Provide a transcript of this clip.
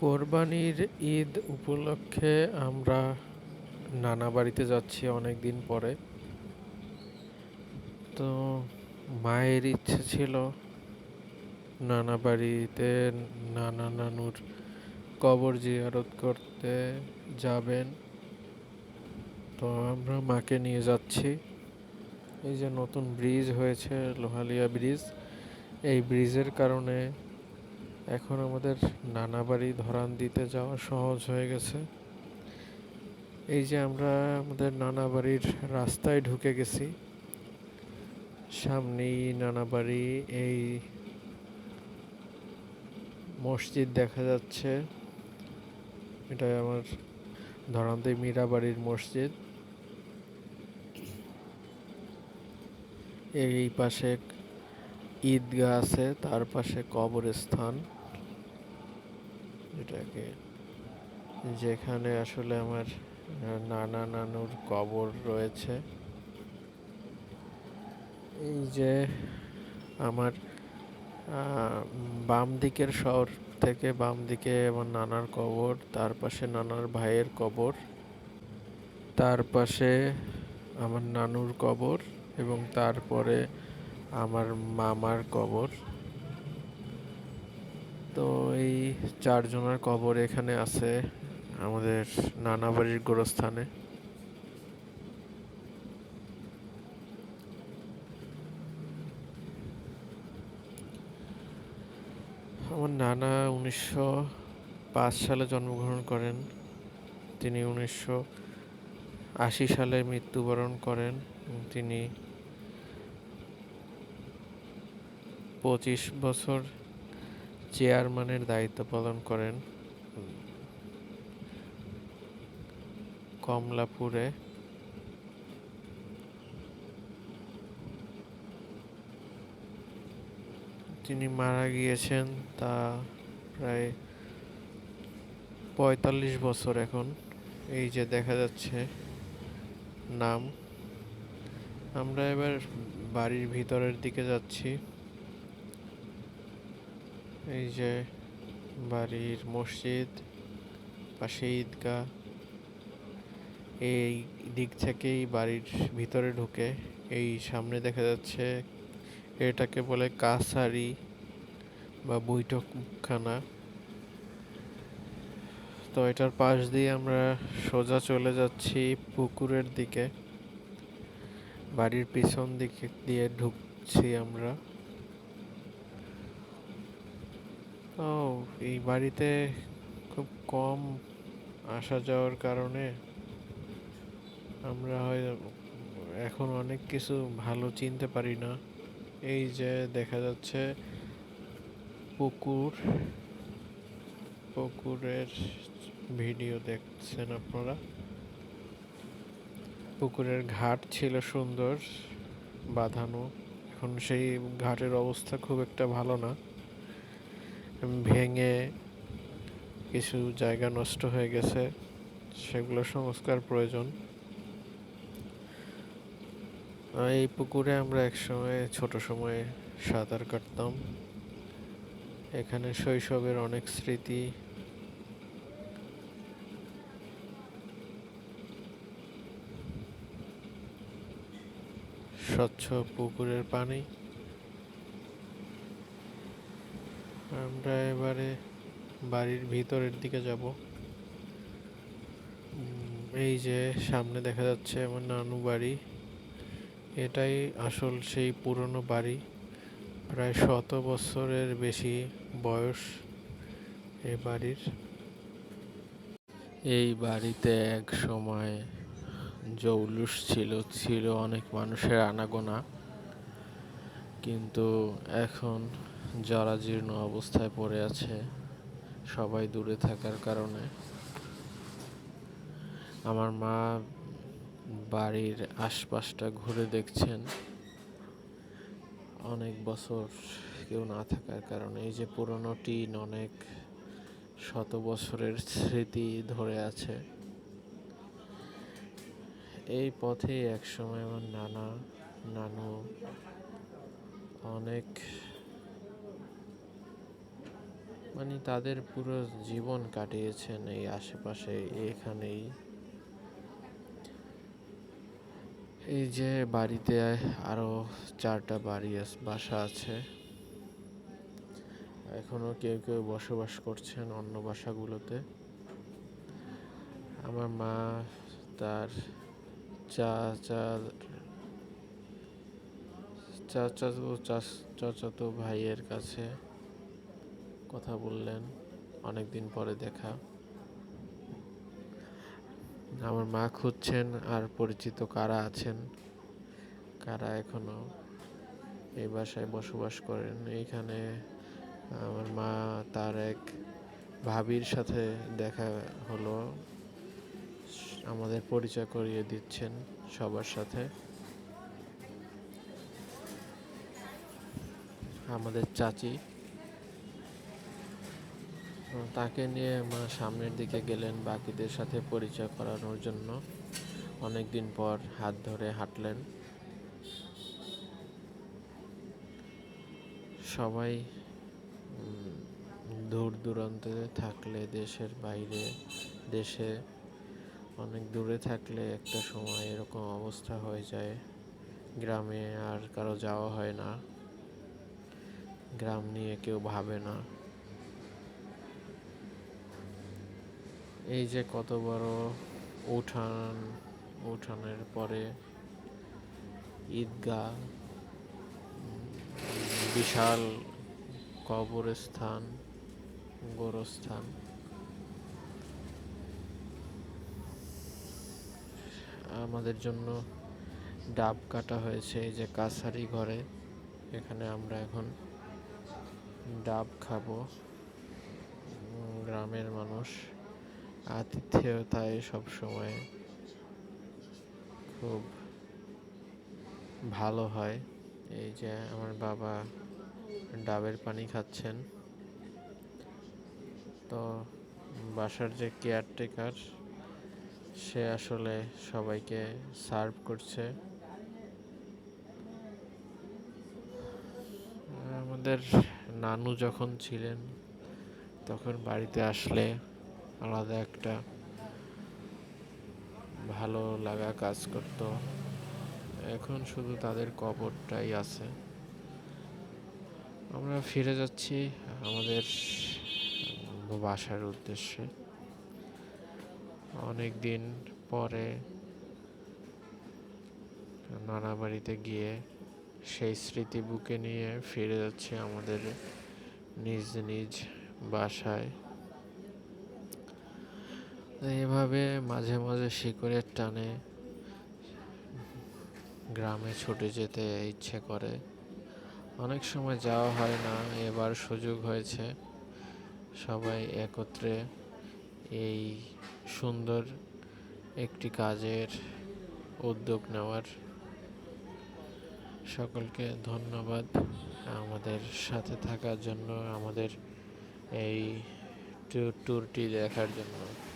কোরবানির ঈদ উপলক্ষে আমরা নানা বাড়িতে যাচ্ছি অনেক দিন পরে। তো মায়ের ইচ্ছে ছিল নানা বাড়িতে নানা নানুর কবর জিয়ারত করতে যাবেন। তো আমরা মাকে নিয়ে যাচ্ছি। এই যে নতুন ব্রিজ হয়েছে, লোহালিয়া ব্রিজ। এই ব্রিজের কারণে এখন আমাদের নানা বাড়ি ধরান দিতে যাওয়া সহজ হয়ে গেছে। এই যে আমরা আমাদের নানা বাড়ির রাস্তায় ঢুকে গেছি। সামনেই নানা বাড়ি, এই মসজিদ দেখা যাচ্ছে। এটা আমার ধরান্তে মীরাবাড়ির মসজিদ। এই পাশে ঈদগাহ আছে, তার পাশে কবরস্থান। যেটাকে যেখানে আসলে আমার নানা নানুর কবর রয়েছে। এই যে আমার বাম দিকের শহর থেকে বাম দিকে আমার নানার কবর, তার পাশে নানার ভাইয়ের কবর, তার পাশে আমার নানুর কবর এবং তারপরে আমার মামার কবর। তো এই চারজনের কবর এখানে আছে আমাদের নানা বাড়ির গোরস্থানে। আমার নানা উনিশশো পাঁচ সালে জন্মগ্রহণ করেন, তিনি উনিশশো আশি সালে মৃত্যুবরণ করেন তিনি পঁচিশ বছর চেয়ারম্যানের দায়িত্ব পালন করেন কমলাপুরে। তিনি মারা গিয়েছেন তা প্রায় পঁয়তাল্লিশ বছর এখন। এই যে দেখা যাচ্ছে নাম। আমরা এবার বাড়ির ভিতরের দিকে যাচ্ছি। এই যে বাড়ির মসজিদ পাশে ঈদগাহ, এই দিক থেকেই বাড়ির ভিতরে ঢুকে এই সামনে দেখা যাচ্ছে এটাকে বলে কাসারি বা বৈঠকখানা। তো এটার পাশ দিয়ে আমরা সোজা চলে যাচ্ছি পুকুরের দিকে। বাড়ির পিছন দিকে দিয়ে ঢুকছি আমরা। ও, এই বাড়িতে খুব কম আসা যাওয়ার কারণে আমরা হয় এখন অনেক কিছু ভালো চিনতে পারি না। এই যে দেখা যাচ্ছে পুকুর, পুকুরের ভিডিও দেখছেন আপনারা? পুকুরের ঘাট ছিল সুন্দর, বাঁধানো। এখন সেই ঘাটের অবস্থা খুব একটা ভালো না। ভেঙে কিছু জায়গা নষ্ট হয়ে গেছে, সেগুলো সংস্কার প্রয়োজন। এই পুকুরে আমরা একসময়, ছোট সময়ে সাঁতার কাটতাম। এখানে শৈশবের অনেক স্মৃতি। স্বচ্ছ পুকুরের পানি। আমরা এবারে বাড়ির ভিতরের দিকে যাব। এই যে সামনে দেখা যাচ্ছে আমার নানু বাড়ি। এটাই আসল সেই পুরনো বাড়ি। প্রায় শত বছরের বেশি বয়স এই বাড়ির। এই বাড়িতে এক সময় জৌলুস ছিল ছিল অনেক মানুষের আনাগোনা। কিন্তু এখন জরাজীর্ণ অবস্থায় পড়ে আছে, সবাই দূরে থাকার কারণে। আমার মা বাড়ির আশপাশটা ঘুরে দেখছেন। অনেক বছর কেউ না থাকার কারণে এই যে পুরনো টিন অনেক শত বছরের স্মৃতি ধরে আছে। এই পথে একসময় আমার নানা, নানু অনেক মানে তাদের পুরো জীবন কাটিয়েছেন এই আশেপাশে, এখানেই। এই যে বাড়িতে আরও চারটা বাড়ি বাসা আছে। এখনও কেউ কেউ বসবাস করছেন অন্য বাসাগুলোতে। আমার মা, তার চাচা, চাচাতো, চাচ- চাচাতো ভাইয়ের কাছে কথা বললেন অনেকদিন পরে দেখা। আমার মা খুঁজছেন আর পরিচিত কারা আছেন, কারা এখনও এই বাসায় বসবাস করেন। এইখানে আমার মা, তার এক ভাবির সাথে দেখা হলো। আমাদের পরিচয় করিয়ে দিচ্ছেন সবার সাথে। আমাদের চাচি তাকে নিয়ে মা সামনের দিকে গেলেন বাকিদের সাথে পরিচয় করানোর জন্য। অনেক দিন পর হাত ধরে হাঁটলেন। সবাই দূর দূরান্তে থাকলে দেশের বাইরে, দেশে অনেক দূরে থাকলে একটা সময় এরকম অবস্থা হয়ে যায়। গ্রামে আর কারও যাওয়া হয় না। গ্রাম নিয়ে কেউ ভাবে না। এই যে কত বড় উঠান, উঠানের পরে ঈদগাহ, বিশাল কবরস্থান, গোরস্থান। আমাদের জন্য ডাব কাটা হয়েছে এই যে কাছারি ঘরে। এখানে আমরা এখন ডাব খাব। গ্রামের মানুষ। আতিথেয়তায় সবসময় খুব ভালো হয়। এই যে আমার বাবা ডাবের পানি খাচ্ছেন। তো বাসার যে কেয়ারটেকার, সে আসলে সবাইকে সার্ভ করছে। আমাদের নানু যখন ছিলেন, তখন বাড়িতে আসলে আলাদা একটা ভালো লাগা কাজ করতো। এখন শুধু তাদের কবরটাই আছে। আমরা ফিরে যাচ্ছি আমাদের বাসার উদ্দেশ্যে। অনেক দিন পরে নানা বাড়িতে গিয়ে সেই স্মৃতি বুকে নিয়ে ফিরে যাচ্ছি আমাদের নিজ নিজ বাসায়। এভাবে মাঝে মাঝে শিকড়ের টানে গ্রামে ছুটে যেতে ইচ্ছে করে। অনেক সময় যাওয়া হয় না, এবার সুযোগ হয়েছে। সবাই একত্রে এই সুন্দর একটি কাজের উদ্যোগ নেওয়ার। সকলকে ধন্যবাদ আমাদের সাথে থাকার জন্য, আমাদের এই ট্যুরটি দেখার জন্য।